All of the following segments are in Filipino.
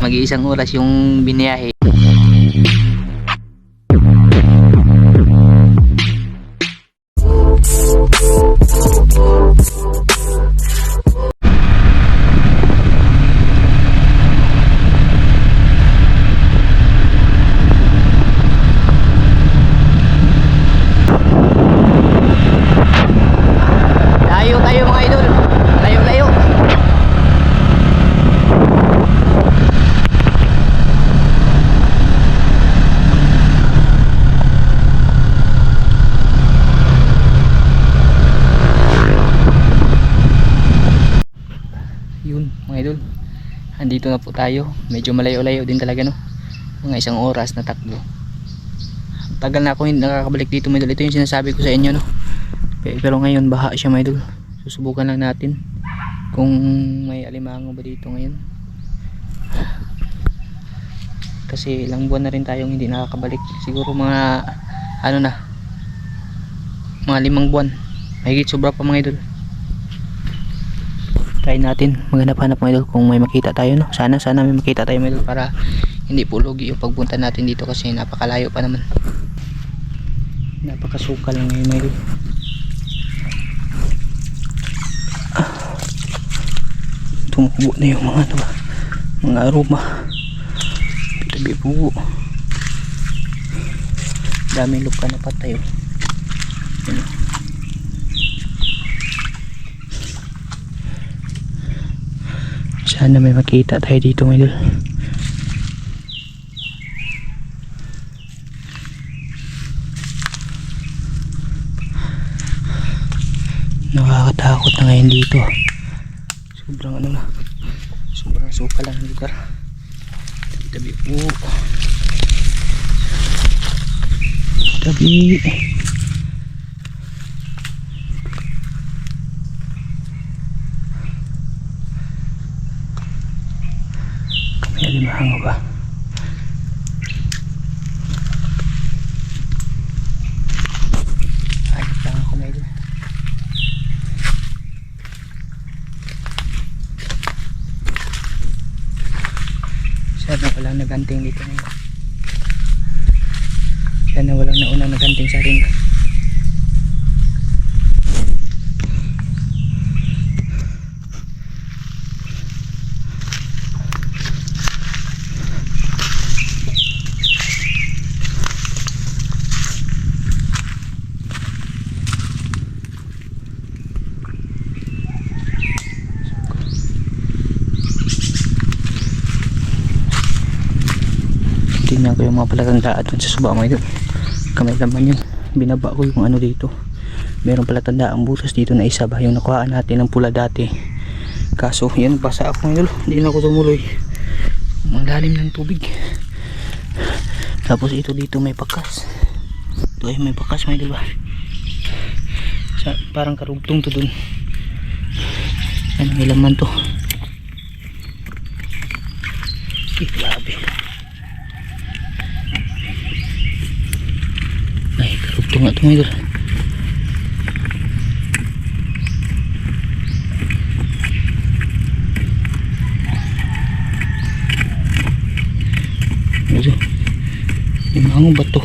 Mag-iisang oras yung biniyahe. Andito na po tayo. Medyo malayo-layo din talaga no. Mga isang oras na takbo. Tagal na ako hindi nakakabalik dito idol. Ito yung sinasabi ko sa inyo no. Pe- Pero ngayon baha siya mga idol. Susubukan lang natin kung may alimango ba dito ngayon. Kasi ilang buwan na rin tayong hindi nakakabalik. Siguro mga ano na mga limang buwan. Mahigit sobra pa mga idol. Try natin maghanap-hanap mga idol kung may makita tayo no. Sana sana may makita tayo mga idol para hindi po lugi yung pagpunta natin dito kasi napakalayo pa naman. Napakasukal lang ngayon idol. tumubo na yung mga ano ba, mga aroma tabi po daming lupa na patay oh. Yun, sana may makita tayo dito mga idol nakakatakot na ngayon dito. Sobrang ano na. Sobrang suka lang ang lugar. Tabi po tabi. ba ako medyo Sana walang naganting dito ngayon. Sana walang naunang naganting sa atin. Tingnan ko yung mga palagang daan dun sa suba mga idol. Kamay laman yun. Binaba ko yung ano dito. Meron pala tandaang butas dito na isa ba yung nakuhaan natin ng pula dati. Kaso yan basa ako idol. Hindi na ako tumuloy. Ang lalim ng tubig. Tapos ito dito may pakas. Ito ay may pakas mga idol ba? Sa, parang karugtong to dun. Ano may to. Eh, grabe. Ay, karugtong nga ito mga idol. Yung mga bato.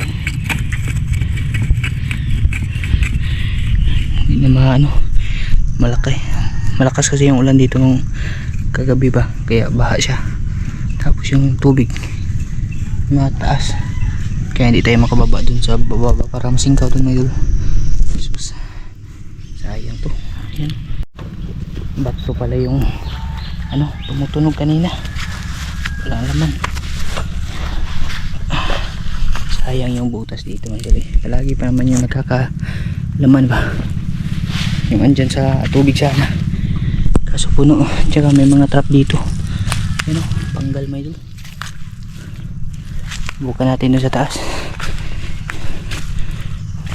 Hindi na maano. Malaki. Malakas kasi yung ulan dito nung kagabi ba. Kaya baha siya. Tapos yung tubig. Mataas. Kaya hindi tayo makababa dun sa bababa para masingkaw dun idol. Jesus. Sayang to. Ayan. Bato pala yung ano, tumutunog kanina. Walang laman. Sayang yung butas dito idol. eh. Palagi pa naman yung nagkakalaman ba. Yung andyan sa tubig sana. Kaso puno. Tsaka may mga trap dito. Ano, panggal mga idol. Bukan natin doon sa taas.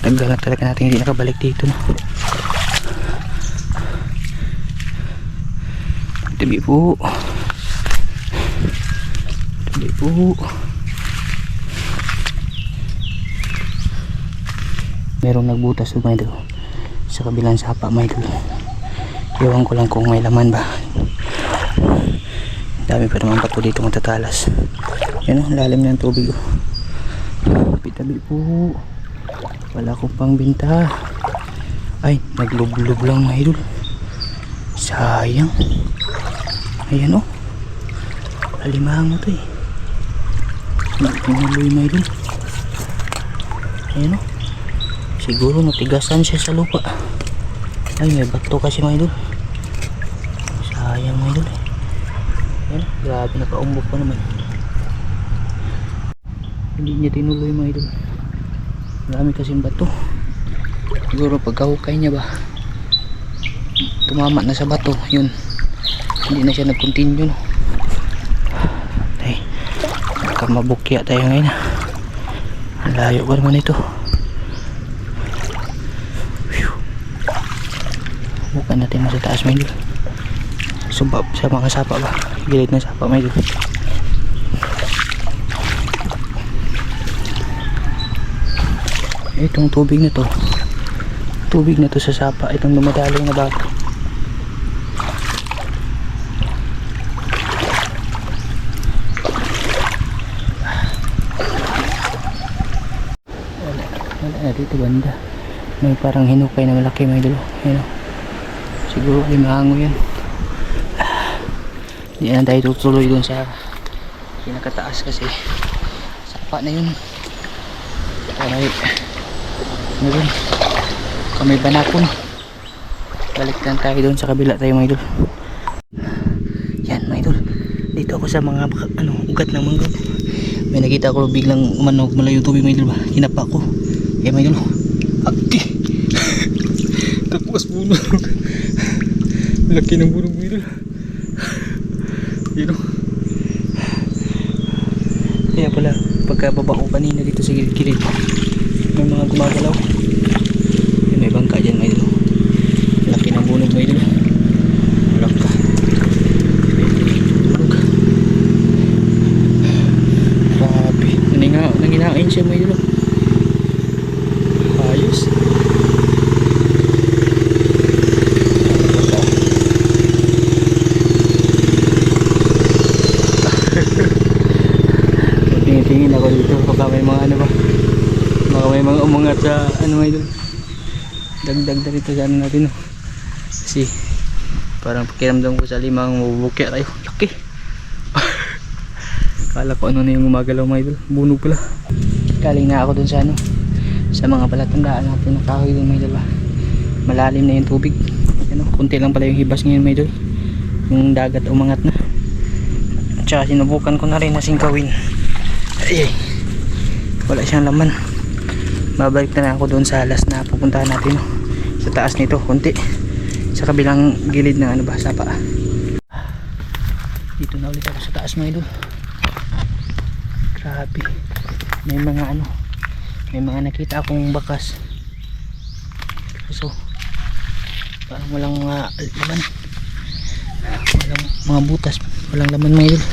Tagal na talaga natin hindi nakabalik dito. No? Tabi po. Tabi po. Merong nagbutas doon mga idol. Sa kabilang sapa mga idol. Iwan ko lang kung may laman ba. Dami pa naman bato dito matatalas. Yan o lalim ang tubig o. Tabi po. Wala akong pangbinta. Ay naglublob lang mga idol. Sayang. Ayan o. Alimango to eh. Pinuloy mga idol. Ayan o. Siguro natigasan siya sa lupa. Ay may bato kasi mga idol sayang mga idol eh ayan grabe nakaumbok pa naman. Hindi niya tinuloy mga idol. Marami kasing bato. Siguro pagkahukay niya ba? Tumama na sa bato yun. Hindi na siya nag-continue no? Ay nakamabukya tayo ngayon ang layo pa naman ito. Bukan natin sa taas mga idol. Subab sa mga sapa ba gilid na sapa mga idol itong tubig na to. Tubig na to sa sapa. Itong dumadaling na bato wala, na dito banda. May parang hinukay na malaki may dulo. Oh. siguro limango yan hindi na tayo tutuloy dun sa pinakataas kasi sapa na yun. Kamay ano dun? Kamay banakon. Balik lang tayo dun sa kabila tayo mga idol. Yan mga idol. Dito ako sa mga ano ugat ng mangrove may nakita ko biglang umanog mula yung tubig mga idol ba? Hinapa ko yan mga idol. Akti tapos bunog. Laki ng bunog mga idol yun o kaya pala pagkababa ko kanina dito sa gilid-gilid. May mga gumagalaw. Yan, may bangka dyan may idol laki ng bunog may idol malak ka tulog grabe. Naninga nanginain siya may idol ayos tingin-tingin ako dito baka may mga ano ba baka may mga umangat sa ano mga idol? Dagdag na rito sa ano natin no kasi parang pakiramdam ko sa limang mabubukya tayo laki. Kala ko ano na yung gumagalaw mga idol. Bunog pala. Galing na ako dun sa ano sa mga palatandaan natin na kahoy dun mga idol ba malalim na yung tubig. Ano, kunti lang pala yung hibas ngayon mga idol. Yung dagat umangat na. Tsaka sinubukan ko na rin na singkawin. Ay, ay. Wala siyang laman babalik na ako doon sa alas na pupuntahan natin no? sa taas nito kunti sa kabilang gilid ng ano ba sapa dito na ulit ako sa taas mga idol. Grabe. May mga ano may mga nakita akong bakas. Kaso parang walang mga laman. Walang mga butas. Walang laman mga idol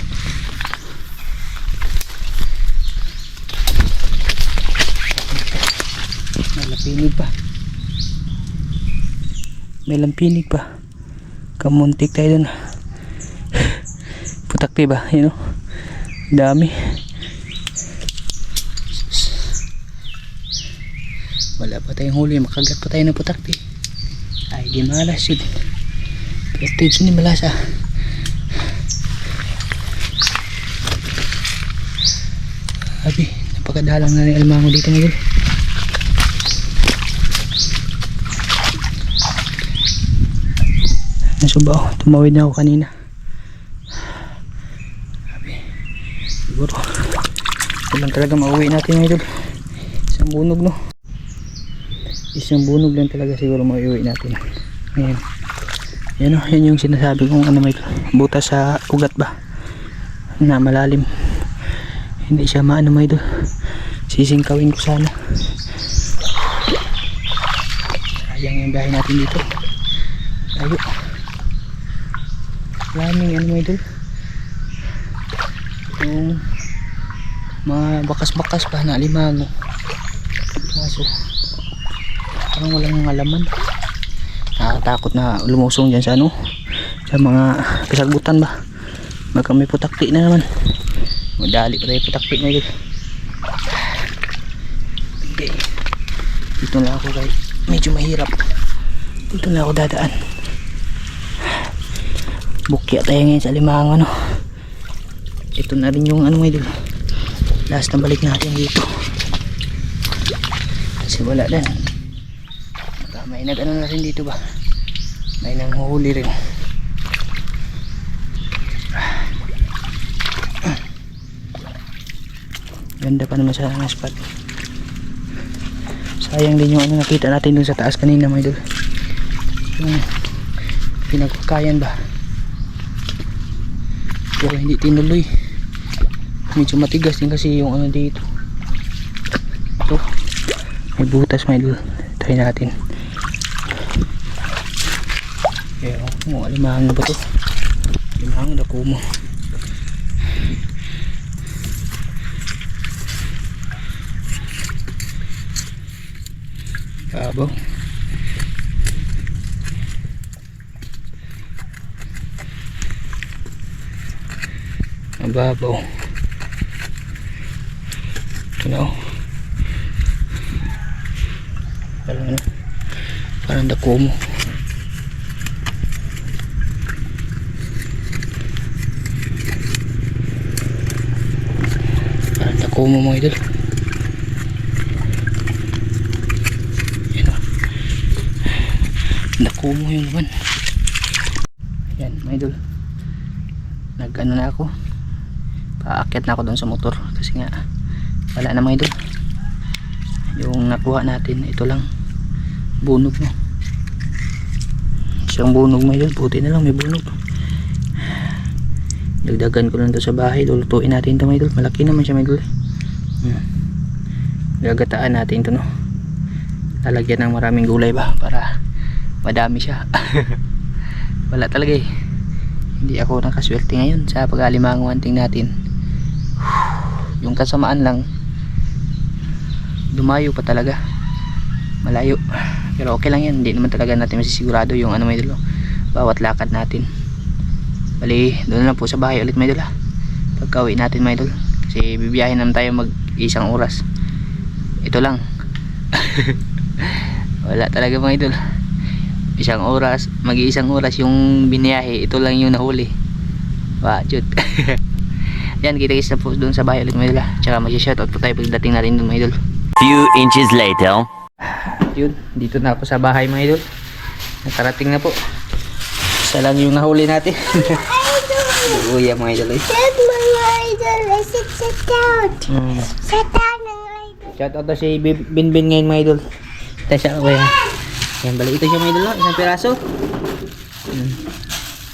may lampinig pa may lampinig pa kamuntik tayo dun. Putakti ba? Yun o dami. Wala pa tayong huli. Makagat pa tayo ng putakti ay di malas yun prestige ni malasa Abi, napakadalang na ni Almango dito ngayon. Nasubaw, tumawid na ako kanina. Siguro. Ito lang talaga mauwi natin ngayon. Isang bunog no. Isang bunog lang talaga siguro mauwi natin. Ngayon. Yan o, yan yung sinasabi kong ano may butas sa ugat ba. Na malalim hindi siya maano may idol sisingkawin ko sana sayang yung biyahe natin dito layo maraming ano may idol yung mga bakas-bakas pa na limango kaso parang walang alaman nakakatakot na lumusong dyan sa ano sa mga kasagutan ba Baka may putakti na naman. Madali pa tayo putakti na yun. Okay. Dito na ako kay medyo mahirap. Dito na ako dadaan. Bukya tayo ngayon sa limang ano. Ito na rin yung ano ngayon. Last na balik natin dito. Kasi wala. Baka may nag ano na rin dito ba? May nanghuhuli rin. Ganda pa naman sa spot. Sayang din yung ano nakita natin dun sa taas kanina mga idol. Yung pinagkakayan ba? Pero hindi tinuloy. Medyo matigas din kasi yung ano dito. Ito. May butas idol. Try natin. Pero mo alimahang na ba to? Alimahang na kumo. Kabaw. Mababaw. Ito na oh. Parang ano? Parang dako mo. Parang dako mo mga idol. Yan oh. Dako mo yun naman. Yan mga idol. Nag ano na ako. Paakyat na ako doon sa motor. Kasi nga wala na mga idol. Yung nakuha natin ito lang. Bunog na. Isang bunog mga idol. Puti na lang may bunog. Dagdagan ko lang to sa bahay. Lulutuin natin ito mga idol. Malaki naman siya mga idol. Hmm. Gagataan natin ito no. Lalagyan ng maraming gulay ba para madami siya. Wala talaga eh. Hindi ako nakaswerte ngayon sa pag-alimanguanting natin. Yung kasamaan lang dumayo pa talaga. Malayo. Pero okay lang yan. Hindi naman talaga natin masisigurado yung ano may idol. Bawat lakad natin. Bali, doon lang po sa bahay ulit may ha. Pagka uwi natin may idol. Kasi bibiyahin naman tayo mag isang oras. Ito lang. Wala talaga mga idol. Isang oras, mag-iisang oras yung biniyahe. Ito lang yung nahuli. Wajud. Yan, kita-kita po doon sa bahay ulit mga idol ha. Tsaka mag-shoutout po tayo pagdating na rin doon mga idol. Few inches later. Yun, dito na ako sa bahay mga idol. Nakarating na po. Isa lang yung nahuli natin. Uya mga idol eh. Dad, mga idol, I said sit down. Mm. Sit down, mga idol. Shout out na si Bin- Binbin ngayon mga idol. Ito siya ako yan. Yan, bali ito siya mga idol. no? Isang piraso.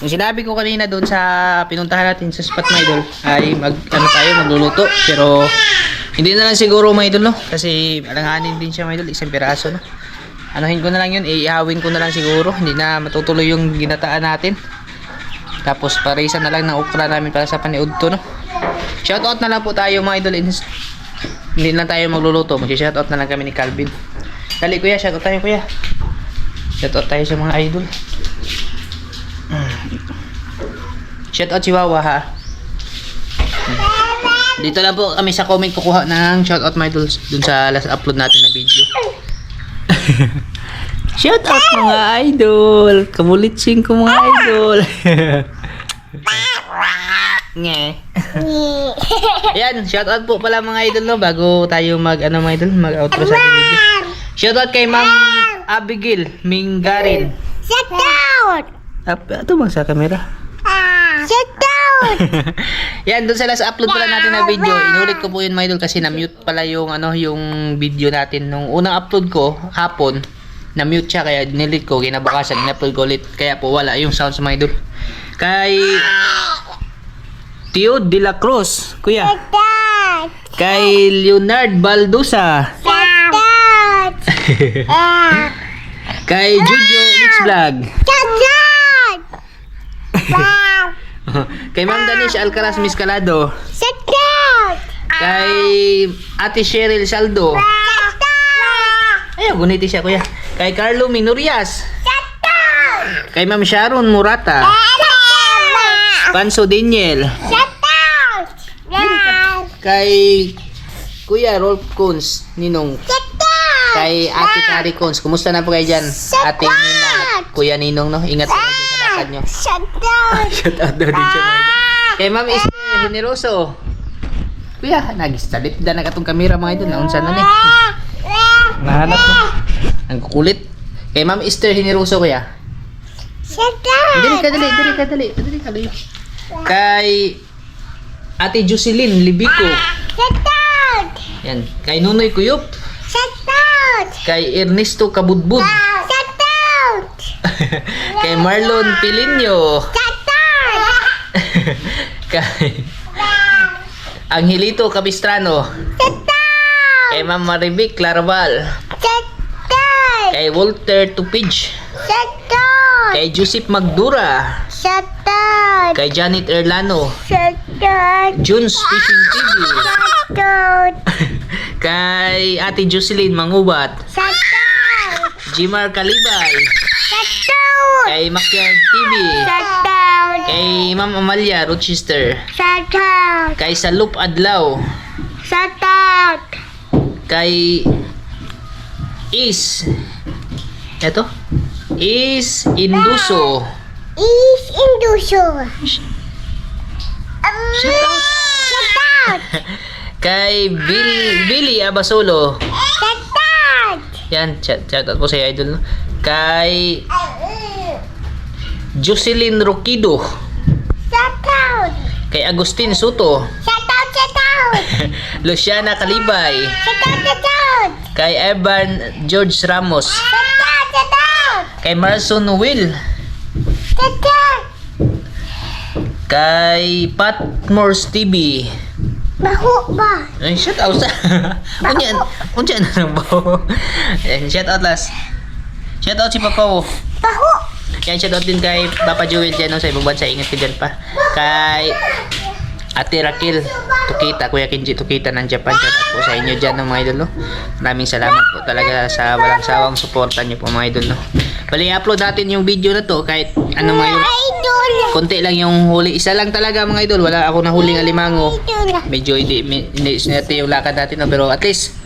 Yung sinabi ko kanina doon sa pinuntahan natin sa spot mga idol ay mag ano tayo magluluto. Pero hindi na lang siguro mga idol no? Kasi alanganin din siya mga idol isang piraso no? Anuhin ko na lang yun iihawin ko na lang siguro. Hindi na matutuloy yung ginataan natin. Tapos parisan na lang ng okra namin para sa paniud to no? Shoutout na lang po tayo mga idol in- hindi lang tayo magluluto. Mag-shoutout na lang kami ni Calvin. Dali kuya shoutout tayo kuya. Shoutout tayo sa mga idol shoutout si Wawa ha dito lang po kami sa comment kukuha ng shoutout my idols dun sa last upload natin na video shoutout mga idol kamulitsing ko mga idol Nye. Yan, shoutout po pala mga idol no bago tayo mag ano mga idol, mag outro sa ating video. Shoutout kay Ma'am Abigail Mingarin. Sit down. Ap, ito bang sa camera? Sit down. Yan, doon sa last upload pala natin na video. Inulit ko po yun mga idol kasi na-mute pala yung ano, yung video natin nung unang upload ko hapon. Na-mute siya kaya dinilit ko, kinabukasan in-upload ko ulit. Kaya po wala yung sounds mga idol. Kay Tio De La Cruz, kuya. Kay Leonard Baldusa. Sit down. Ah. Kay Jojo Mix Vlog. Sit down. Kay Ma'am Danish Alcaraz Miscalado. Down. Kay Ate Cheryl Saldo. Sit down. Ayaw, guniti siya kuya. Kay Carlo Minurias. Down. Kay Ma'am Sharon Murata. Panso Daniel. Shut out. Kay Kuya Rolf Coons, Ninong. Out. Kay Ate Kari Coons. Kumusta na po kayo dyan? Ate Nina, Kuya Ninong, no? Ingat po kayo lakad nyo. Shut out. Shout out daw din siya mga idol. Kay Ma'am Esther Generoso. Kuya, nagisalit da na katong kamera mga idol. Naunsa na ni. Nahanap ko. Ang kukulit. Kay Ma'am Esther Generoso kuya. Shut. Dali ka, dali, dali ka, dali. Dali ka, dali. Kay Ate Jocelyn Libico. Shut out. Yan. Kay Nunoy Kuyop. Shut out. Kay Ernesto Kabudbud. Kay Marlon Pilinyo. Kay Angelito Capistrano. Kay Ma'am Marivic out. Kay Walter Tupij. Kay Joseph Magdura. Kay Janet Erlano. Junes Fishing TV. Kay Ate Jocelyn Mangubat. Jimar Kalibay. Shut out. Kay Makyard TV. Shut out. Kay Ma'am Amalia Rochester. Shut out. Kay Salup Adlaw. Shut out. Kay Is. Eto? Is Induso. Is Induso. Shout out. Shut out. Kay Bill, Billy Abasolo. Shut out. Yan, shout, shout out po sa idol. No? Kay Jocelyn Roquido. Shut out. Kay Agustin Soto. Shut out. Shut out. Luciana Kalibay. Shut out. Shut out. Kay Evan George Ramos. Shut out. Shut out. Kay Marson Will. Shut out. Kay Patmores TV. Baho ba? Ay, shout out sa... Unyan, unyan na lang ba? Ayan, shout out last. Shout out si Papa oh. Baho. Yan, shout out din kay Papa Joel dyan no, sa ibang bansa. Ingat ka dyan pa. Kay Ate Raquel Tukita, Kuya Kenji Tukita ng Japan. Shout out po sa inyo dyan no, mga idol. No? Maraming salamat po talaga sa walang sawang suporta niyo po mga idol. No? Bali, upload natin yung video na to kahit ano mga idol. Konti lang yung huli. Isa lang talaga mga idol. Wala ako nahuling alimango. Idol. Medyo hindi, hindi sinerte yung lakad natin. No? Pero at least,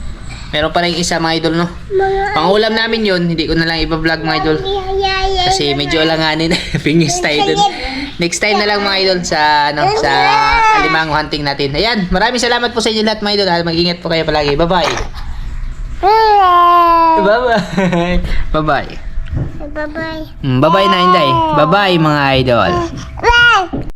meron pa rin isa mga idol. No? Pangulam namin yun. Hindi ko na lang iba-vlog mga idol. Kasi medyo alanganin. Pingis tayo dun. Next time na lang mga idol sa ano sa alimango hunting natin. Ayan, maraming salamat po sa inyo lahat mga idol. Mag-ingat po kayo palagi. Bye-bye. Bye-bye. Bye-bye. Bye-bye. Bye-bye na Inday. Bye-bye mga idol. Bye.